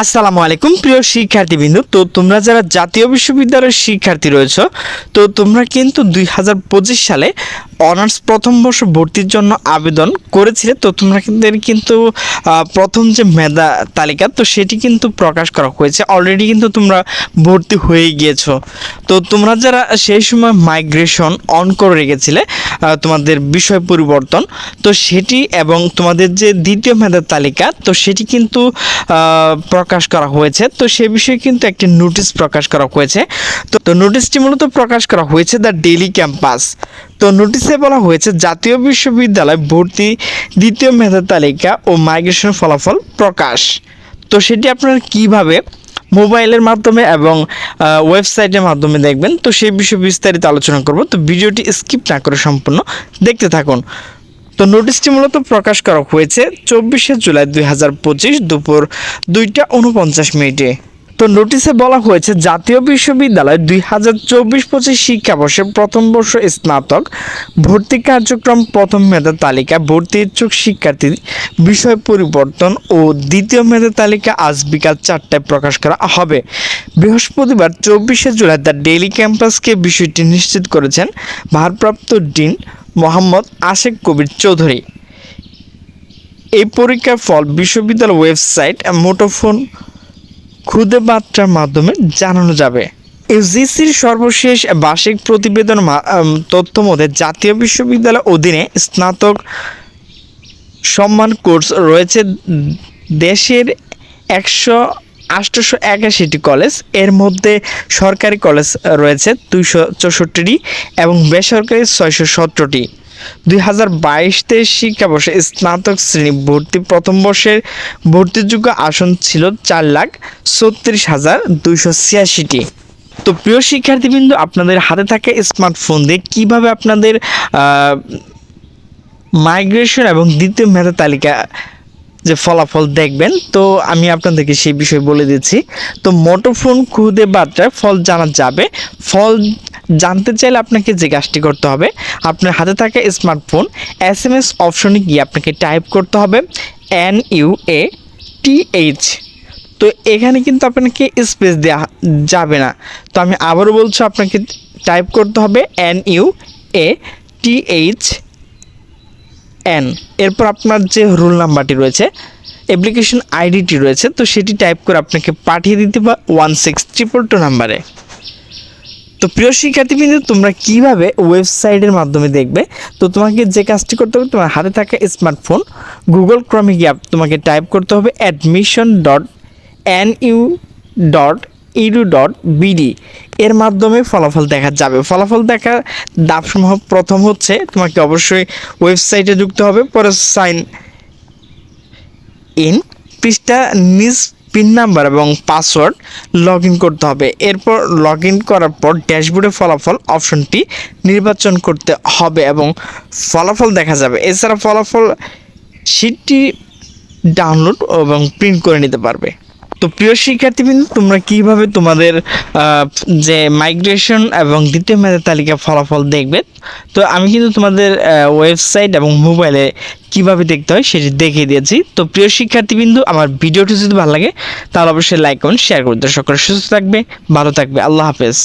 আসসালামু আলাইকুম, প্রিয় শিক্ষার্থীবৃন্দ। তো তোমরা যারা জাতীয় বিশ্ববিদ্যালয়ের শিক্ষার্থী রয়েছ, তো তোমরা কিন্তু দুই হাজার পঁচিশ সালে অনার্স প্রথম বর্ষ ভর্তির জন্য আবেদন করেছিলে, তো তোমরা কিন্তু প্রথম যে মেধা তালিকা, তো সেটি কিন্তু প্রকাশ করা হয়েছে। অলরেডি কিন্তু তোমরা ভর্তি হয়ে গিয়েছো। তো তোমরা যারা সেই সময় মাইগ্রেশন অন করে রেখেছিলে তোমাদের বিষয় পরিবর্তন, তো সেটি এবং তোমাদের যে দ্বিতীয় মেধার তালিকা, তো সেটি কিন্তু প্রকাশ করা হয়েছে। তো সে বিষয়ে কিন্তু একটি নোটিশ প্রকাশ করা হয়েছে। তো নোটিশটি মূলত প্রকাশ করা হয়েছে দ্য ডেলি ক্যাম্পাস। তো নোটিশে বলা হয়েছে, জাতীয় বিশ্ববিদ্যালয় ভর্তি দ্বিতীয় মেধা তালিকা ও মাইগ্রেশন ফলাফল প্রকাশ। তো সেটি আপনারা কীভাবে মোবাইলের মাধ্যমে এবং ওয়েবসাইটের মাধ্যমে দেখবেন, তো সেই বিষয়ে বিস্তারিত আলোচনা করব। তো ভিডিওটি স্কিপ না করে সম্পূর্ণ দেখতে থাকুন। তো নোটিশটি মূলত প্রকাশ করা হয়েছে চব্বিশে জুলাই দুই হাজার পঁচিশ দুপুর দুইটা উনপঞ্চাশ মিনিটে। তো নোটিশে বলা হয়েছে, জাতীয় বিশ্ববিদ্যালয় দুই হাজার চব্বিশ পঁচিশ শিক্ষাবর্ষে প্রথম বর্ষ স্নাতক ভর্তি কার্যক্রম প্রথম মেধা তালিকা ভর্তি ইচ্ছুক শিক্ষার্থী বিষয় পরিবর্তন ও দ্বিতীয় মেধা তালিকা আজ বিকাল চারটায় প্রকাশ করা হবে। বৃহস্পতিবার চব্বিশে জুলাই দ্য ডেইলি ক্যাম্পাসকে বিষয়টি নিশ্চিত করেছেন ভারপ্রাপ্ত ডিন মোহাম্মদ আশেক কবির চৌধুরী। এই পরীক্ষার ফল বিশ্ববিদ্যালয় ওয়েবসাইট মুঠোফোন খুদে বার্তার মাধ্যমে জানানো যাবে। ইউজিসির সর্বশেষ বার্ষিক প্রতিবেদন তথ্য মতে জাতীয় বিশ্ববিদ্যালয় অধীনে স্নাতক সম্মান কোর্স রয়েছে। দেশের একশো আটশোশো একাশিটি কলেজ, এর মধ্যে সরকারি কলেজ রয়েছে দুইশো চৌষট্টিটি এবং বেসরকারি ছয়শো সতেরোটি। দুই হাজার বাইশ তেইশ শিক্ষাবর্ষে স্নাতক শ্রেণি ভর্তি প্রথম বর্ষের ভর্তিযোগ্য আসন ছিল চার লাখ ছত্রিশ হাজার দুইশো ছিয়াশিটি। তো প্রিয় শিক্ষার্থীবৃন্দ, আপনাদের হাতে থাকা স্মার্টফোন দিয়ে কীভাবে আপনাদের মাইগ্রেশন এবং দ্বিতীয় মেধা তালিকা যে ফলাফল দেখবেন, তো আমি আপনাদেরকে সেই বিষয়ে বলে দিচ্ছি। তো মোটোফোন খুদে বার্তায় ফল জানা যাবে। ফল জানতে চাইলে আপনাকে যে কাজটি করতে হবে, আপনার হাতে থাকা স্মার্টফোন, এস এম এস অপশনে গিয়ে আপনাকে টাইপ করতে হবে N U A T H. তো এখানে কিন্তু আপনাকে স্পেস দেওয়া যাবে না। তো আমি আবারও বলছি, আপনাকে টাইপ করতে হবে N U A T H N. এরপর আপনার যে রোল নাম্বারটি রয়েছে, অ্যাপ্লিকেশন আইডিটি রয়েছে, তো সেটি টাইপ করে আপনাকে পাঠিয়ে দিতে বা ওয়ান সিক্স ট্রিপল টু নাম্বারে। তো প্রিয় শিক্ষার্থীবৃন্দ, তোমরা কীভাবে ওয়েবসাইটের মাধ্যমে দেখবে? তো তোমাকে যে কাজটি করতে হবে, তোমার হাতে থাকা স্মার্টফোন গুগল ক্রমে গিয়ে তোমাকে টাইপ করতে হবে admission dot N U dot edu dot B D মাধ্যমে ফলাফল দেখা যাবে। ফলাফল দেখার দাপসমূহ প্রথম হচ্ছে, তোমাকে অবশ্যই ওয়েবসাইটে যুক্ত হবে, পরে সাইন ইন পৃষ্ঠা নিজ পিন নাম্বার এবং পাসওয়ার্ড লগ ইন করতে হবে। এরপর লগ ইন করার পর ড্যাশবোর্ডে ফলাফল অপশনটি নির্বাচন করতে হবে এবং ফলাফল দেখা যাবে। এছাড়া ফলাফল শিটটি ডাউনলোড এবং প্রিন্ট করে নিতে পারবে। তো প্রিয় শিক্ষার্থীবৃন্দ, তোমরা কীভাবে তোমাদের যে মাইগ্রেশন এবং দ্বিতীয় মেয়াদের তালিকা ফলাফল দেখবে? তো আমি কিন্তু তোমাদের ওয়েবসাইট এবং মোবাইলে কীভাবে দেখতে হয় সেটি দেখিয়ে দিয়েছি। তো প্রিয় শিক্ষার্থীবৃন্দ, আমার ভিডিওটি যদি ভালো লাগে, তাহলে অবশ্যই লাইক করুন শেয়ার করুন সকলে সুস্থ থাকবে, ভালো থাকবে। আল্লাহ হাফেজ।